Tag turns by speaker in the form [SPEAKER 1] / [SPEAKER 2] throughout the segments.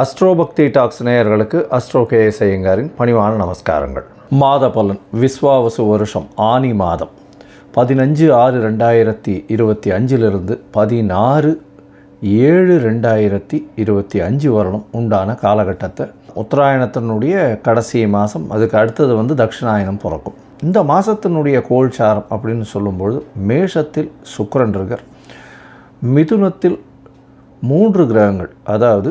[SPEAKER 1] அஸ்ட்ரோபக்தி talks நேயர்களுக்கு astro KS ஐயங்காரின் பணிவான நமஸ்காரங்கள். மாத பலன் விஸ்வாவசு வருஷம் ஆனி மாதம். பதினஞ்சு ஆறு ரெண்டாயிரத்தி இருபத்தி அஞ்சிலிருந்து பதினாறு ஏழு ரெண்டாயிரத்தி இருபத்தி அஞ்சு வருடம் உண்டான காலகட்டத்தை உத்தராயணத்தினுடைய கடைசி மாதம் அதுக்கு அடுத்தது வந்து தட்சிணாயனம் பிறக்கும். இந்த மாதத்தினுடைய கோல்சாரம் அப்படின்னு சொல்லும்பொழுது மேஷத்தில் சுக்கரன் இருக்கார். மிதுனத்தில் மூன்று கிரகங்கள் அதாவது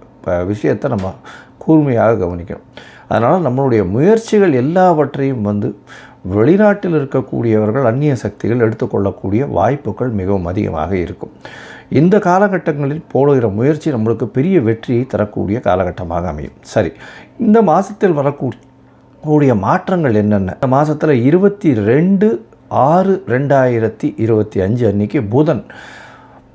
[SPEAKER 1] விஷயத்தை நம்ம கூர்மையாக கவனிக்கணும். அதனால் நம்மளுடைய முயற்சிகள் எல்லாவற்றையும் வந்து வெளிநாட்டில் இருக்கக்கூடியவர்கள் அந்நிய சக்திகள் எடுத்துக்கொள்ளக்கூடிய வாய்ப்புகள் மிகவும் அதிகமாக இருக்கும். இந்த காலகட்டங்களில் போடுகிற முயற்சி நம்மளுக்கு பெரிய வெற்றியை தரக்கூடிய காலகட்டமாக அமையும். சரி இந்த மாதத்தில் வரக்கூடிய மாற்றங்கள் என்னென்ன? இந்த மாதத்தில் இருபத்தி ரெண்டு ஆறு ரெண்டாயிரத்தி இருபத்தி அஞ்சு அன்னைக்கு புதன்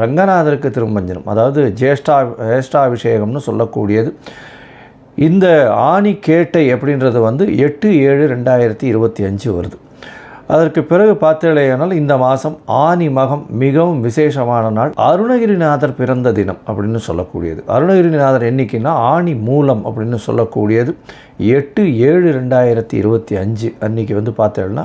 [SPEAKER 1] ரங்கநாதருக்கு திருமஞ்சனம் அதாவது ஜேஷ்டா ஜேஷ்டாபிஷேகம்னு சொல்லக்கூடியது. இந்த ஆணி கேட்டை அப்படின்றது வந்து எட்டு ஏழு ரெண்டாயிரத்தி இருபத்தி அஞ்சு வருது. அதற்கு பிறகு பார்த்தேனால் இந்த மாதம் ஆனி மகம் மிகவும் விசேஷமான நாள். அருணகிரிநாதர் பிறந்த தினம் அப்படின்னு சொல்லக்கூடியது. அருணகிரிநாதர் என்னைக்குன்னா ஆனி மூலம் அப்படின்னு சொல்லக்கூடியது. எட்டு ஏழு ரெண்டாயிரத்தி இருபத்தி அஞ்சு அன்னைக்கு வந்து பார்த்தேன்னா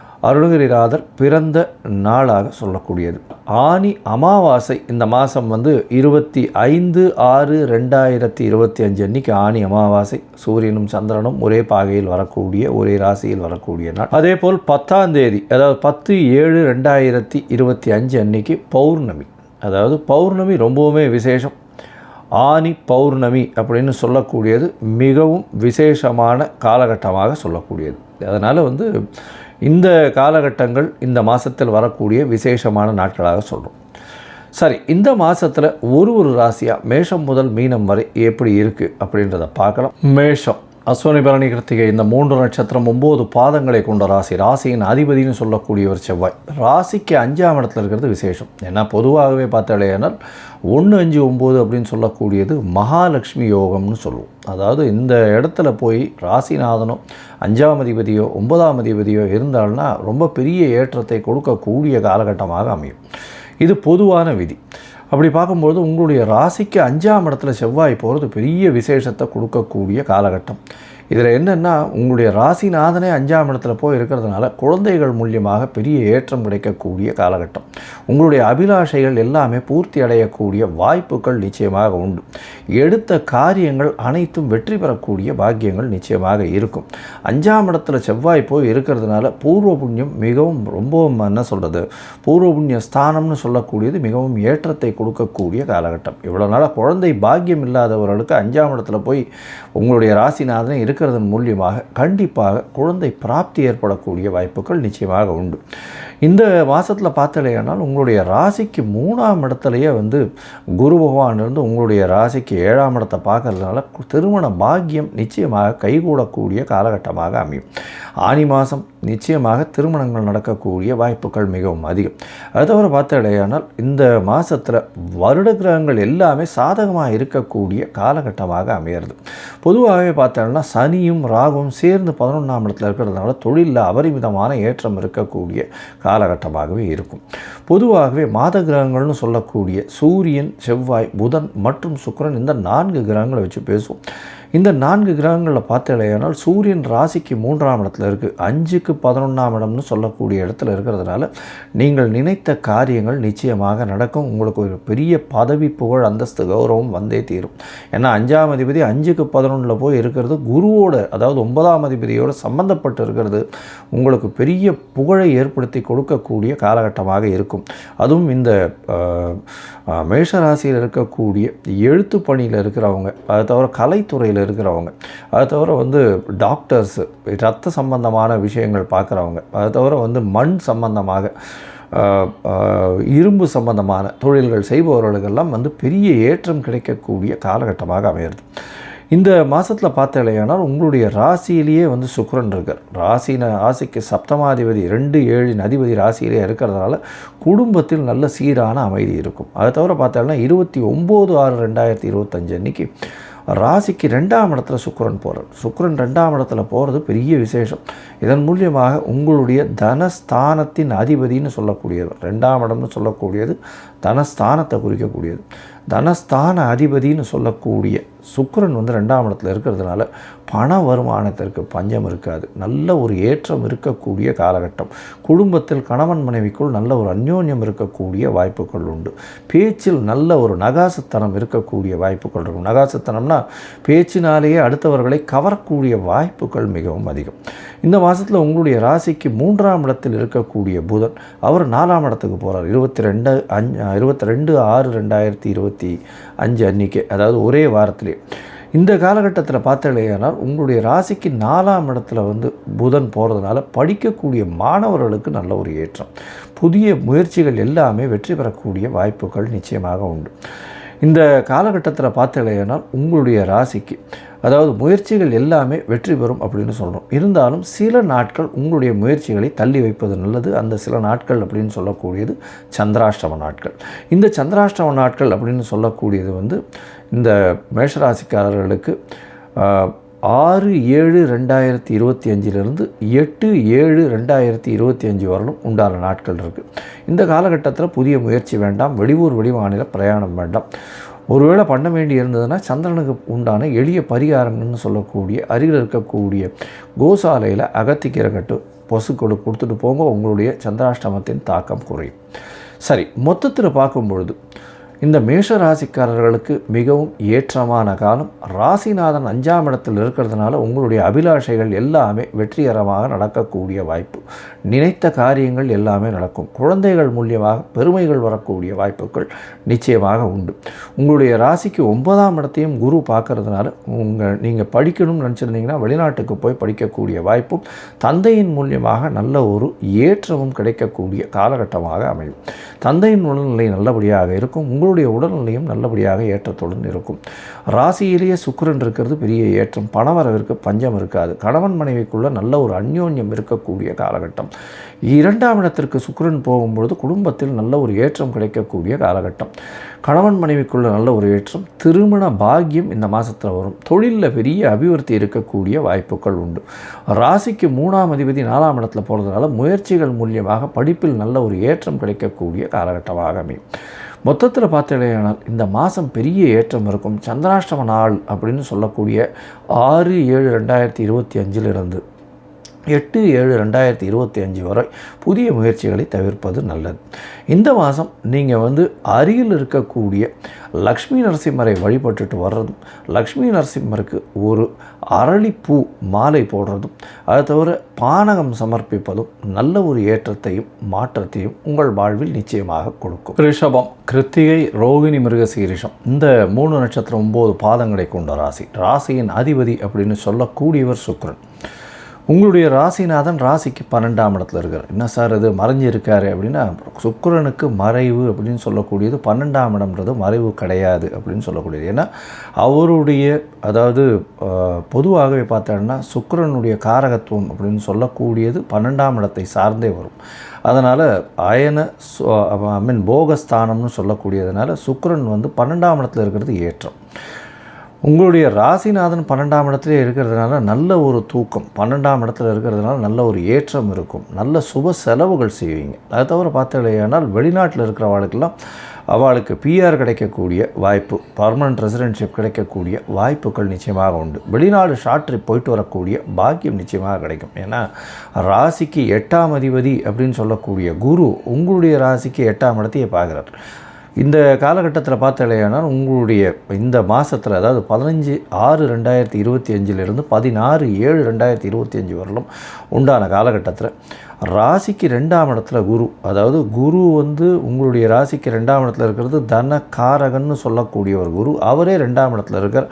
[SPEAKER 1] அருணகிரிநாதர் பிறந்த நாளாக சொல்லக்கூடியது. ஆனி அமாவாசை இந்த மாதம் வந்து இருபத்தி ஐந்து ஆறு ரெண்டாயிரத்தி இருபத்தி அஞ்சு அன்னைக்கு ஆனி அமாவாசை. சூரியனும் சந்திரனும் ஒரே பாகையில் வரக்கூடிய ஒரே ராசியில் வரக்கூடிய நாள். அதே போல் பத்தாம் தேதி அதாவது பத்து ஏழு ரெண்டாயிரத்தி இருபத்தி அஞ்சு அன்னைக்கு பௌர்ணமி. அதாவது பௌர்ணமி ரொம்பவுமே விசேஷம். ஆனி பௌர்ணமி அப்படின்னு சொல்லக்கூடியது மிகவும் விசேஷமான காலகட்டமாக சொல்லக்கூடியது. அதனால் வந்து இந்த காலகட்டங்கள் இந்த மாதத்தில் வரக்கூடிய விசேஷமான நாட்களாக சொல்கிறோம் சரி இந்த மாதத்தில் ஒரு ஒரு ராசியாக மேஷம் முதல் மீனம் வரை எப்படி இருக்குது அப்படின்றத பார்க்கலாம். மேஷம். அஸ்வினி பரணி கிருத்திகை இந்த மூன்று நட்சத்திரம் ஒம்பது பாதங்களை கொண்ட ராசி. ராசியின் அதிபதினு சொல்லக்கூடியவர் செவ்வாய். ராசிக்கு அஞ்சாம் இடத்துல இருக்கிறது விசேஷம். ஏன்னா பொதுவாகவே பார்த்தாலேனால் ஒன்று அஞ்சு ஒம்பது அப்படின்னு சொல்லக்கூடியது மகாலட்சுமி யோகம்னு சொல்லுவோம். அதாவது இந்த இடத்துல போய் ராசிநாதனோ அஞ்சாம் அதிபதியோ ஒன்பதாம் அதிபதியோ இருந்தால்னா ரொம்ப பெரிய ஏற்றத்தை கொடுக்கக்கூடிய காலகட்டமாக அமையும். இது பொதுவான விதி. அப்படி பார்க்கும்போது உங்களுடைய ராசிக்கு அஞ்சாம் இடத்துல செவ்வாய் போகிறது பெரிய விசேஷத்தை கொடுக்கக்கூடிய காலகட்டம். இதில் என்னென்னா உங்களுடைய ராசிநாதனே அஞ்சாம் இடத்துல போய் இருக்கிறதுனால குழந்தைகள் மூலியமாக பெரிய ஏற்றம் கிடைக்கக்கூடிய காலகட்டம். உங்களுடைய அபிலாஷைகள் எல்லாமே பூர்த்தி அடையக்கூடிய வாய்ப்புகள் நிச்சயமாக உண்டு. எடுத்த காரியங்கள் அனைத்தும் வெற்றி பெறக்கூடிய பாக்கியங்கள் நிச்சயமாக இருக்கும். அஞ்சாம் இடத்துல செவ்வாய் போய் இருக்கிறதுனால பூர்வ புண்ணியம் மிகவும் ரொம்பவும் என்ன சொல்கிறது பூர்வ புண்ணிய ஸ்தானம்னு சொல்லக்கூடியது மிகவும் ஏற்றத்தை கொடுக்கக்கூடிய காலகட்டம். இவ்வளோ நாளாக குழந்தை பாக்கியம் இல்லாதவர்களுக்கு அஞ்சாம் இடத்துல போய் உங்களுடைய ராசிநாதனை இருக்க இருக்கிறதன் மூலியமாக கண்டிப்பாக குழந்தை பிராப்தி ஏற்படக்கூடிய வாய்ப்புகள் நிச்சயமாக உண்டு. இந்த மாதத்தில் பார்த்தலையானால் உங்களுடைய ராசிக்கு மூணாம் இடத்துலையே வந்து குரு பகவான் இருந்து உங்களுடைய ராசிக்கு ஏழாம் இடத்தை பார்க்கறதுனால திருமண பாக்கியம் நிச்சயமாக கைகூடக்கூடிய காலகட்டமாக அமையும். ஆனி மாதம் நிச்சயமாக திருமணங்கள் நடக்கக்கூடிய வாய்ப்புகள் மிகவும் அதிகம். அது தவிர பார்த்தடையானால் இந்த மாதத்தில் வருட கிரகங்கள் எல்லாமே சாதகமாக இருக்கக்கூடிய காலகட்டமாக அமையிறது. பொதுவாகவே பார்த்தோம்னா சனியும் ராகும் சேர்ந்து பதினொன்றாம் இடத்துல இருக்கிறதுனால தொழிலில் அபரிமிதமான ஏற்றம் இருக்கக்கூடிய காலகட்டமாகவே இருக்கும். பொதுவாகவே மாத கிரகங்கள்னு சொல்லக்கூடிய சூரியன் செவ்வாய் புதன் மற்றும் சுக்கரன் இந்த நான்கு கிரகங்களை வச்சு பேசுவோம். இந்த நான்கு கிரகங்களில் பார்த்தலையானால் சூரியன் ராசிக்கு மூன்றாம் இடத்துல இருக்குது அஞ்சுக்கு பதினொன்றாம் இடம்னு சொல்லக்கூடிய இடத்துல இருக்கிறதுனால நீங்கள் நினைத்த காரியங்கள் நிச்சயமாக நடக்கும். உங்களுக்கு ஒரு பெரிய பதவி புகழ் அந்தஸ்து கௌரவம் வந்தே தீரும். ஏன்னா அஞ்சாம் அதிபதி அஞ்சுக்கு பதினொன்றில் போய் இருக்கிறது குருவோட அதாவது ஒன்பதாம் அதிபதியோடு சம்மந்தப்பட்டு இருக்கிறது உங்களுக்கு பெரிய புகழை ஏற்படுத்தி கொடுக்கக்கூடிய காலகட்டமாக இருக்கும். அதுவும் இந்த மேஷராசியில் மேஷ ராசியில் இருக்கக்கூடிய எழுத்து பணியில் இருக்கிறவங்க. அதை தவிர கலைத்துறையில் இருக்கிறவங்க. அதை தவிர வந்து டாக்டர்ஸ் ரத்த சம்பந்தமான விஷயங்கள் பார்க்குறவங்க. அதை தவிர வந்து மண் சம்பந்தமாக இரும்பு சம்பந்தமான தொழில்கள் செய்பவர்களுக்கெல்லாம் வந்து பெரிய ஏற்றம் கிடைக்கக்கூடிய காலகட்டமாக அமையிறது இந்த மாதத்தில் பார்த்தலையானால் உங்களுடைய ராசியிலேயே வந்து சுக்கரன் இருக்கார். ராசின ராசிக்கு சப்தமாதிபதி ரெண்டு ஏழின் அதிபதி ராசியிலே இருக்கிறதுனால குடும்பத்தில் நல்ல சீரான அமைதி இருக்கும். அதை தவிர பார்த்தோம்னா இருபத்தி ஒம்பது ஆறு ரெண்டாயிரத்தி இருபத்தஞ்சு அன்னைக்கு ராசிக்கு ரெண்டாம் இடத்துல சுக்கரன் போகிறார் சுக்கரன் ரெண்டாம் இடத்துல போகிறது பெரிய விசேஷம். இதன் மூலியமாக உங்களுடைய தனஸ்தானத்தின் அதிபதின்னு சொல்லக்கூடியது ரெண்டாம் இடம்னு சொல்லக்கூடியது தனஸ்தானத்தை குறிக்கக்கூடியது. தனஸ்தான அதிபதின்னு சொல்லக்கூடிய சுக்கரன் வந்து ரெண்டாம் இடத்துல இருக்கிறதுனால பண வருமானத்திற்கு பஞ்சம் இருக்காது. நல்ல ஒரு ஏற்றம் இருக்கக்கூடிய காலகட்டம். குடும்பத்தில் கணவன் மனைவிக்குள் நல்ல ஒரு அந்யோன்யம் இருக்கக்கூடிய வாய்ப்புகள் உண்டு. பேச்சில் நல்ல ஒரு நகாசுத்தனம் இருக்கக்கூடிய வாய்ப்புகள் இருக்கும். நகாசுத்தனம்னா பேச்சினாலேயே அடுத்தவர்களை கவரக்கூடிய வாய்ப்புகள் மிகவும் அதிகம். இந்த மாதத்தில் உங்களுடைய ராசிக்கு மூன்றாம் இடத்தில் இருக்கக்கூடிய புதன் அவர் நாலாம் இடத்துக்கு போகிறார் இருபத்தி ரெண்டு அஞ்சு இருபத்தி ரெண்டு ஆறு ரெண்டாயிரத்தி இருபத்தி அஞ்சு அன்னைக்கு அதாவது ஒரே வாரத்திலே. இந்த காலகட்டத்தில் பார்த்தலையானால் உங்களுடைய ராசிக்கு நாலாம் இடத்துல வந்து புதன் போகிறதுனால படிக்கக்கூடிய மாணவர்களுக்கு நல்ல ஒரு ஏற்றம். புதிய முயற்சிகள் எல்லாமே வெற்றி பெறக்கூடிய வாய்ப்புகள் நிச்சயமாக உண்டு. இந்த காலகட்டத்தில் பார்த்தலையானால் உங்களுடைய ராசிக்கு அதாவது முயற்சிகள் எல்லாமே வெற்றி பெறும் அப்படின்னு சொல்கிறோம் இருந்தாலும் சில நாட்கள் உங்களுடைய முயற்சிகளை தள்ளி வைப்பது நல்லது. அந்த சில நாட்கள் அப்படின்னு சொல்லக்கூடியது சந்திராஷ்டம நாட்கள். இந்த சந்திராஷ்டம நாட்கள் அப்படின்னு சொல்லக்கூடியது வந்து இந்த மேஷராசிக்காரர்களுக்கு ஆறு ஏழு ரெண்டாயிரத்தி இருபத்தி அஞ்சிலிருந்து எட்டு ஏழு ரெண்டாயிரத்தி இருபத்தி அஞ்சு வரலும் உண்டான நாட்கள் இருக்குது இந்த காலகட்டத்தில் புதிய முயற்சி வேண்டாம். வெளியூர் வெளிமாநில பிரயாணம் வேண்டாம். ஒருவேளை பண்ண வேண்டி இருந்ததுன்னா சந்திரனுக்கு உண்டான எளிய பரிகாரங்கள்னு சொல்லக்கூடிய அருகில் இருக்கக்கூடிய கோசாலையில் அகத்திக்கீரை கட்டு பசுக்கொடு கொடுத்துட்டு போங்க. உங்களுடைய சந்திராஷ்டமத்தின் தாக்கம் குறையும். சரி மொத்தத்தில் பார்க்கும் பொழுது இந்த மேஷ ராசிக்காரர்களுக்கு மிகவும் ஏற்றமான காலம். ராசிநாதன் அஞ்சாம் இடத்தில் இருக்கிறதுனால உங்களுடைய அபிலாஷைகள் எல்லாமே வெற்றிகரமாக நடக்கக்கூடிய வாய்ப்பு. நினைத்த காரியங்கள் எல்லாமே நடக்கும். குழந்தைகள் மூலியமாக பெருமைகள் வரக்கூடிய வாய்ப்புகள் நிச்சயமாக உண்டு. உங்களுடைய ராசிக்கு ஒன்பதாம் இடத்தையும் குரு பார்க்கறதுனால உங்கள் நீங்கள் படிக்கணும்னு நினச்சிருந்தீங்கன்னா வெளிநாட்டுக்கு போய் படிக்கக்கூடிய வாய்ப்பும் தந்தையின் மூலியமாக நல்ல ஒரு ஏற்றமும் கிடைக்கக்கூடிய காலகட்டமாக அமையும். தந்தையின் உடல்நிலை நல்லபடியாக இருக்கும். உங்களுடைய உடல்நிலையும் நல்லபடியாக ஏற்றத்துடன் இருக்கும். ராசியிலேயே சுக்கிரன் இருக்கிறது பெரிய ஏற்றம். பணவரவிற்கு பஞ்சம் இருக்காது. கணவன் மனைவிக்குள்ள நல்ல ஒரு அந்யோன்யம் இருக்கக்கூடிய காலகட்டம். இரண்டாம் இடத்திற்கு சுக்கிரன் போகும்பொழுது குடும்பத்தில் நல்ல ஒரு ஏற்றம் கிடைக்கக்கூடிய காலகட்டம். கணவன் மனைவிக்குள்ள நல்ல ஒரு ஏற்றம். திருமண பாக்கியம் இந்த மாதத்தில் வரும். தொழிலில் பெரிய அபிவிருத்தி இருக்கக்கூடிய வாய்ப்புகள் உண்டு. ராசிக்கு மூணாம் அதிபதி நாலாம் இடத்துல போகிறதுனால முயற்சிகள் மூலியமாக படிப்பில் நல்ல ஒரு ஏற்றம் கிடைக்கக்கூடிய காலகட்டமாக அமையும். மொத்தத்தில் பார்த்தீங்கன்னா இந்த மாதம் பெரிய ஏற்றம் இருக்கும். சந்திராஷ்டம நாள் அப்படின்னு சொல்லக்கூடிய ஆறு ஏழு ரெண்டாயிரத்தி இருபத்தி அஞ்சிலிருந்து. எட்டு ஏழு ரெண்டாயிரத்தி இருபத்தி அஞ்சு வரை புதிய முயற்சிகளை தவிர்ப்பது நல்லது. இந்த மாதம் நீங்கள் வந்து அருகில் இருக்கக்கூடிய லக்ஷ்மி நரசிம்மரை வழிபட்டுட்டு வர்றதும் லக்ஷ்மி நரசிம்மருக்கு ஒரு அரளிப்பூ மாலை போடுறதும் அதை தவிர பானகம் சமர்ப்பிப்பதும் நல்ல ஒரு ஏற்றத்தையும் மாற்றத்தையும் உங்கள் வாழ்வில் நிச்சயமாக கொடுக்கும். ரிஷபம் கிருத்திகை ரோகிணி மிருகசீரிஷம் இந்த மூணு நட்சத்திரம் ஒம்பது பாதங்களை கொண்ட ராசி. ராசியின் அதிபதி அப்படின்னு சொல்லக்கூடியவர் சுக்ரன் உங்களுடைய ராசிநாதன் ராசிக்கு பன்னெண்டாம் இடத்துல இருக்கார். என்ன சார் இது? மறைஞ்சு இருக்காரு அப்படின்னா சுக்கிரனுக்கு மறைவு அப்படின்னு சொல்லக்கூடியது பன்னெண்டாம் இடம்ன்றது மறைவு கிடையாது அப்படின்னு சொல்லக்கூடியது. ஏன்னா அவருடைய அதாவது பொதுவாகவே பார்த்தோம்னா சுக்கரனுடைய காரகத்துவம் அப்படின்னு சொல்லக்கூடியது பன்னெண்டாம் இடத்தை சார்ந்தே வரும். அதனால் அயன ஐ மீன் போகஸ்தானம்னு சொல்லக்கூடியதுனால சுக்கரன் வந்து பன்னெண்டாம் இடத்துல இருக்கிறது ஏற்றம். உங்களுடைய ராசிநாதன் பன்னெண்டாம் இடத்துல இருக்கிறதுனால நல்ல ஒரு தூக்கம் பன்னெண்டாம் இடத்துல இருக்கிறதுனால நல்ல ஒரு ஏற்றம் இருக்கும். நல்ல சுப செலவுகள் செய்வீங்க. அதை தவிர பார்த்தீங்கன்னா வெளிநாட்டில் இருக்கிறவளுக்கெல்லாம் அவளுக்கு பிஆர் கிடைக்கக்கூடிய வாய்ப்பு பர்மனன்ட் ரெசிடென்ஷிப் கிடைக்கக்கூடிய வாய்ப்புகள் நிச்சயமாக உண்டு. வெளிநாடு ஷார்ட் ட்ரிப் போயிட்டு வரக்கூடிய பாக்கியம் நிச்சயமாக கிடைக்கும். ஏன்னா ராசிக்கு எட்டாம் அதிபதி அப்படின்னு சொல்லக்கூடிய குரு உங்களுடைய ராசிக்கு எட்டாம் இடத்தையே பார்க்குறார். இந்த காலகட்டத்தில் பார்த்தாலேயானால் உங்களுடைய இந்த மாதத்தில் அதாவது பதினஞ்சு ஆறு ரெண்டாயிரத்தி இருபத்தி அஞ்சிலிருந்து பதினாறு ஏழு ரெண்டாயிரத்தி இருபத்தி அஞ்சு வரலும் உண்டான காலகட்டத்தில். ராசிக்கு ரெண்டாம் இடத்துல குரு. அதாவது குரு வந்து உங்களுடைய ராசிக்கு ரெண்டாம் இடத்துல இருக்கிறது தன காரகன்னு சொல்லக்கூடிய ஒரு குரு. அவரே ரெண்டாம் இடத்துல இருக்கிற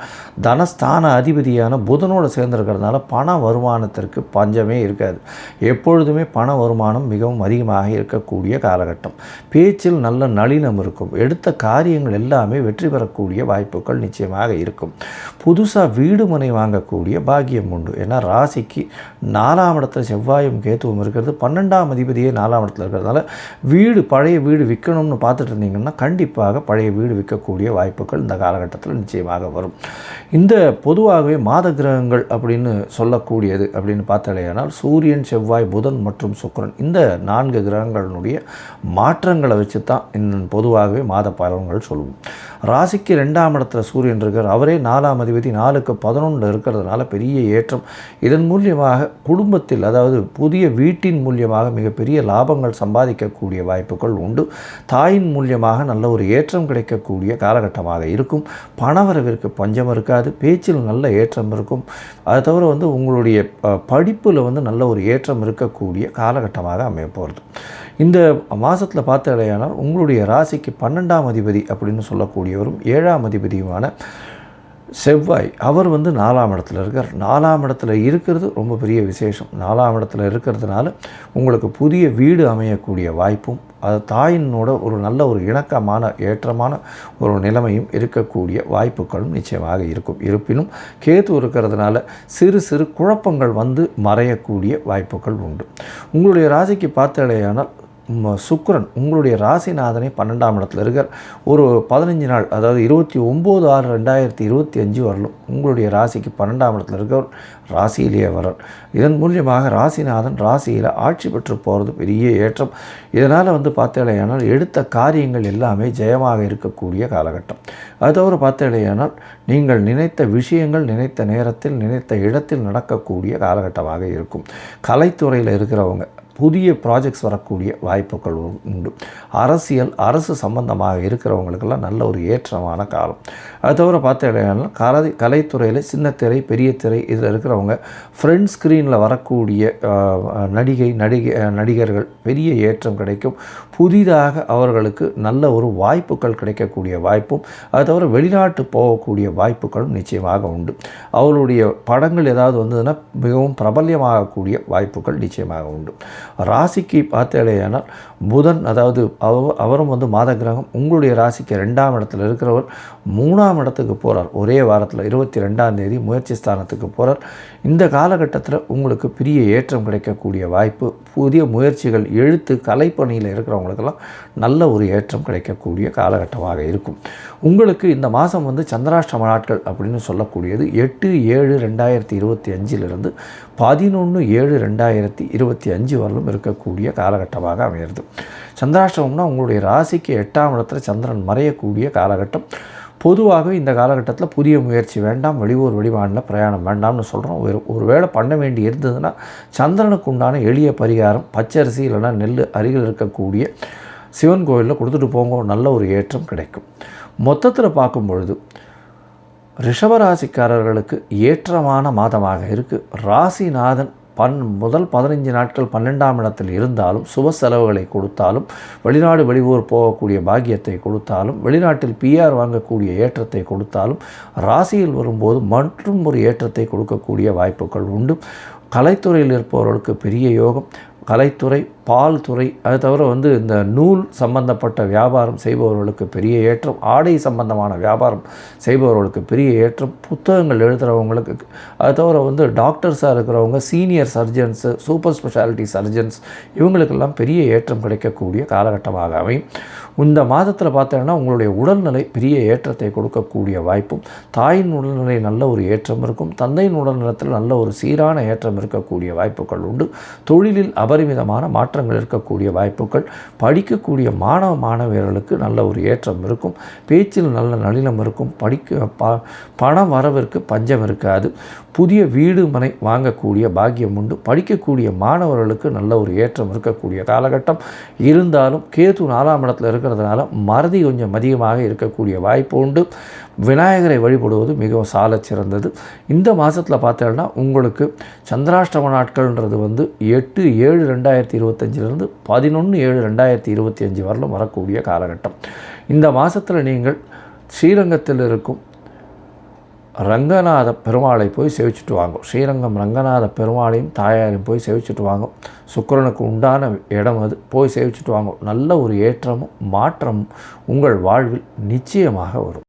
[SPEAKER 1] தனஸ்தான அதிபதியான புதனோடு சேர்ந்துருக்கிறதுனால பண வருமானத்திற்கு பஞ்சமே இருக்காது. எப்பொழுதுமே பண வருமானம் மிகவும் அதிகமாக இருக்கக்கூடிய காலகட்டம். பேச்சில் நல்ல நளினம் இருக்கும். எடுத்த காரியங்கள் எல்லாமே வெற்றி பெறக்கூடிய வாய்ப்புகள் நிச்சயமாக இருக்கும். புதுசாக வீடு மனை வாங்கக்கூடிய பாக்கியம் உண்டு. ஏன்னா ராசிக்கு நாலாம் இடத்துல செவ்வாயும் கேத்துவும் இருக்கிறது பன்னெண்டாம் அதிபதியே நாலாம் இடத்துல இருக்கிறதுனால வீடு பழைய வீடு விற்கணும்னு பார்த்துட்டு இருந்தீங்கன்னா கண்டிப்பாக பழைய வீடு விற்கக்கூடிய வாய்ப்புகள் இந்த காலகட்டத்தில் நிச்சயமாக வரும். இந்த பொதுவாகவே மாத கிரகங்கள் அப்படின்னு சொல்லக்கூடியது அப்படின்னு பார்த்தாலேயானால் சூரியன் செவ்வாய் புதன் மற்றும் சுக்கிரன் இந்த நான்கு கிரகங்களினுடைய மாற்றங்களை வச்சு தான் இந்த பொதுவாகவே மாத பலன்கள் சொல்லுவோம் ராசிக்கு ரெண்டாம் இடத்துல சூரியன் இருக்கார். அவரே நாலாம் அதிபதி நாலுக்கு பதினொன்றில் இருக்கிறதுனால பெரிய ஏற்றம். இதன் மூலியமாக குடும்பத்தில் அதாவது புதிய வீட்டின் மூலியமாக மிகப்பெரிய லாபங்கள் சம்பாதிக்கக்கூடிய வாய்ப்புகள் உண்டு. தாயின் மூலியமாக நல்ல ஒரு ஏற்றம் கிடைக்கக்கூடிய காலகட்டமாக இருக்கும். பணவரவிற்கு பஞ்சம் இருக்காது. பேச்சில் நல்ல ஏற்றம் இருக்கும். அதை தவிர வந்து உங்களுடைய படிப்பில் வந்து நல்ல ஒரு ஏற்றம் இருக்கக்கூடிய காலகட்டமாக அமைய போகிறது இந்த மாதத்தில் பார்த்தாலேயானால் உங்களுடைய ராசிக்கு பன்னெண்டாம் அதிபதி அப்படின்னு சொல்லக்கூடியவரும் ஏழாம் அதிபதியுமான செவ்வாய் அவர் வந்து நாலாம் இடத்துல இருக்கார். நாலாம் இடத்துல இருக்கிறது ரொம்ப பெரிய விசேஷம். நாலாம் இடத்துல இருக்கிறதுனால உங்களுக்கு புதிய வீடு அமையக்கூடிய வாய்ப்பும் அது தாயினோட ஒரு நல்ல ஒரு இணக்கமான ஏற்றமான ஒரு நிலைமையும் இருக்கக்கூடிய வாய்ப்புகளும் நிச்சயமாக இருக்கும். இருப்பினும் கேத்து இருக்கிறதுனால சிறு சிறு குழப்பங்கள் வந்து மறையக்கூடிய வாய்ப்புகள் உண்டு. உங்களுடைய ராசிக்கு பார்த்தாலேயானால் சுக்கரன் உங்களுடைய ராசிநாதனை பன்னெண்டாம் இடத்துல இருக்கார். ஒரு பதினஞ்சு நாள் அதாவது இருபத்தி ஒம்பது ஆறு ரெண்டாயிரத்தி இருபத்தி அஞ்சு வரலும் உங்களுடைய ராசிக்கு பன்னெண்டாம் இடத்துல இருக்கவர் ராசியிலேயே வரார் இதன் மூலியமாக ராசிநாதன் ராசியில் ஆட்சி பெற்று போகிறது பெரிய ஏற்றம். இதனால் வந்து பார்த்தேலையானால் எடுத்த காரியங்கள் எல்லாமே ஜெயமாக இருக்கக்கூடிய காலகட்டம். அது தவிர பார்த்தேலையானால் நீங்கள் நினைத்த விஷயங்கள் நினைத்த நேரத்தில் நினைத்த இடத்தில் நடக்கக்கூடிய காலகட்டமாக இருக்கும். கலைத்துறையில் இருக்கிறவங்க புதிய ப்ராஜெக்ட்ஸ் வரக்கூடிய வாய்ப்புகள் உண்டு. அரசியல் அரசு சம்பந்தமாக இருக்கிறவங்களுக்கெல்லாம் நல்ல ஒரு ஏற்றமான காலம். அது தவிர பார்த்தீங்கன்னா கலை கலைத்துறையில் சின்ன திரை பெரிய திரை இதில் இருக்கிறவங்க ஃப்ரண்ட் ஸ்க்ரீனில் வரக்கூடிய நடிகை நடிகை நடிகர்கள் பெரிய ஏற்றம் கிடைக்கும். புதிதாக அவர்களுக்கு நல்ல ஒரு வாய்ப்புகள் கிடைக்கக்கூடிய வாய்ப்பும் அது தவிர வெளிநாட்டு போகக்கூடிய வாய்ப்புகளும் நிச்சயமாக உண்டு. அவருடைய படங்கள் ஏதாவது வந்ததுன்னா மிகவும் பிரபல்யமாகக்கூடிய வாய்ப்புகள் நிச்சயமாக உண்டு. ராசிக்கு பார்த்தாலேயானால் புதன் அதாவது அவ அவரும் வந்து மாத கிரகம் உங்களுடைய ராசிக்கு ரெண்டாம் இடத்துல இருக்கிறவர் மூணாம் இடத்துக்கு போகிறார் ஒரே வாரத்தில் இருபத்தி ரெண்டாம் தேதி முயற்சி ஸ்தானத்துக்கு போகிறார் இந்த காலகட்டத்தில் உங்களுக்கு பெரிய ஏற்றம் கிடைக்கக்கூடிய வாய்ப்பு புதிய முயற்சிகள் எழுத்து கலைப்பணியில் இருக்கிறவங்களுக்கெல்லாம் நல்ல ஒரு ஏற்றம் கிடைக்கக்கூடிய காலகட்டமாக இருக்கும். உங்களுக்கு இந்த மாதம் வந்து சந்திராஷ்டம நாட்கள் அப்படின்னு சொல்லக்கூடியது எட்டு ஏழு ரெண்டாயிரத்தி இருபத்தி அஞ்சிலிருந்து பதினொன்று ஏழு ரெண்டாயிரத்தி இருபத்தி அஞ்சு வரலும் இருக்கக்கூடிய காலகட்டமாக அமையிறது சந்திராஷ்டமம்னா உங்களுடைய ராசிக்கு எட்டாம் இடத்துல சந்திரன் மறையக்கூடிய காலகட்டம். பொதுவாக இந்த காலகட்டத்தில் புதிய முயற்சி வேண்டாம் வெளியூர் வெளிமாநில பிரயாணம் வேண்டாம்னு சொல்கிறோம் ஒரு ஒரு வேளை பண்ண வேண்டி இருந்ததுன்னா சந்திரனுக்கு உண்டான எளிய பரிகாரம் பச்சரிசி இல்லைன்னா நெல் அருகில் இருக்கக்கூடிய சிவன் கோயிலில் கொடுத்துட்டு போங்க. நல்ல ஒரு ஏற்றம் கிடைக்கும். மொத்தத்தில் பார்க்கும் பொழுது ரிஷபராசிக்காரர்களுக்கு ஏற்றமான மாதமாக இருக்குது ராசிநாதன் பன் முதல் பதினைஞ்சு நாட்கள் பன்னெண்டாம் இடத்தில் இருந்தாலும் சுப செலவுகளை கொடுத்தாலும் வெளிநாடு வெளியூர் போகக்கூடிய பாக்கியத்தை கொடுத்தாலும் வெளிநாட்டில் பிஆர் வாங்கக்கூடிய ஏற்றத்தை கொடுத்தாலும் ராசியில் வரும்போது மற்றும் ஒரு ஏற்றத்தை கொடுக்கக்கூடிய வாய்ப்புகள் உண்டு. கலைத்துறையில் இருப்பவர்களுக்கு பெரிய யோகம். கலைத்துறை பால் துறை அது தவிர வந்து இந்த நூல் சம்பந்தப்பட்ட வியாபாரம் செய்பவர்களுக்கு பெரிய ஏற்றம் ஆடை சம்பந்தமான வியாபாரம் செய்பவர்களுக்கு பெரிய ஏற்றம் புத்தகங்கள் எழுதுகிறவங்களுக்கு அது தவிர வந்து டாக்டர்ஸாக இருக்கிறவங்க senior surgeons super speciality surgeons இவங்களுக்கெல்லாம் பெரிய ஏற்றம் கிடைக்கக்கூடிய காலகட்டமாக அமையும். இந்த மாதத்தில் பார்த்தோன்னா உங்களுடைய உடல்நிலை பெரிய ஏற்றத்தை கொடுக்கக்கூடிய வாய்ப்பும் தாயின் உடல்நிலை நல்ல ஒரு ஏற்றம் இருக்கும் தந்தையின் உடல்நலத்தில் நல்ல ஒரு சீரான ஏற்றம் இருக்கக்கூடிய வாய்ப்புகள் உண்டு. தொழிலில் அபரிமிதமான மாற்றங்கள் இருக்கக்கூடிய வாய்ப்புகள் படிக்கக்கூடிய மாணவ மாணவியர்களுக்கு நல்ல ஒரு ஏற்றம் இருக்கும். பேச்சில் நல்ல நளினம் இருக்கும். படிக்க ப பணம் வரவிற்கு பஞ்சம் இருக்காது. புதிய வீடு மனை வாங்கக்கூடிய பாக்கியம் உண்டு. படிக்கக்கூடிய மாணவர்களுக்கு நல்ல ஒரு ஏற்றம் இருக்கக்கூடிய காலகட்டம். இருந்தாலும் கேது நாலாம் இடத்துல இருக்கிறதுனால மறதி கொஞ்சம் அதிகமாக இருக்கக்கூடிய வாய்ப்பு உண்டு. விநாயகரை வழிபடுவது மிகவும் சால சிறந்தது. இந்த மாதத்தில் பார்த்தோன்னா உங்களுக்கு சந்திராஷ்டம நாட்கள்ன்றது வந்து எட்டு ஏழு ரெண்டாயிரத்தி இருபத்தஞ்சிலிருந்து பதினொன்று ஏழு ரெண்டாயிரத்தி இருபத்தி அஞ்சு வரலும் வரக்கூடிய காலகட்டம். இந்த மாதத்தில் நீங்கள் ஸ்ரீரங்கத்தில் இருக்கும் ரங்கநாத பெருமாளை போய் சேவிச்சுட்டு வாங்க ஸ்ரீரங்கம் ரங்கநாத பெருமாளையும் தாயாரையும் போய் சேவிச்சுட்டு வாங்க சுக்கிரனுக்கு உண்டான இடம் அது. போய் சேவிச்சுட்டு வாங்க நல்ல ஒரு ஏற்றமும் மாற்றமும் உங்கள் வாழ்வில் நிச்சயமாக வரும்.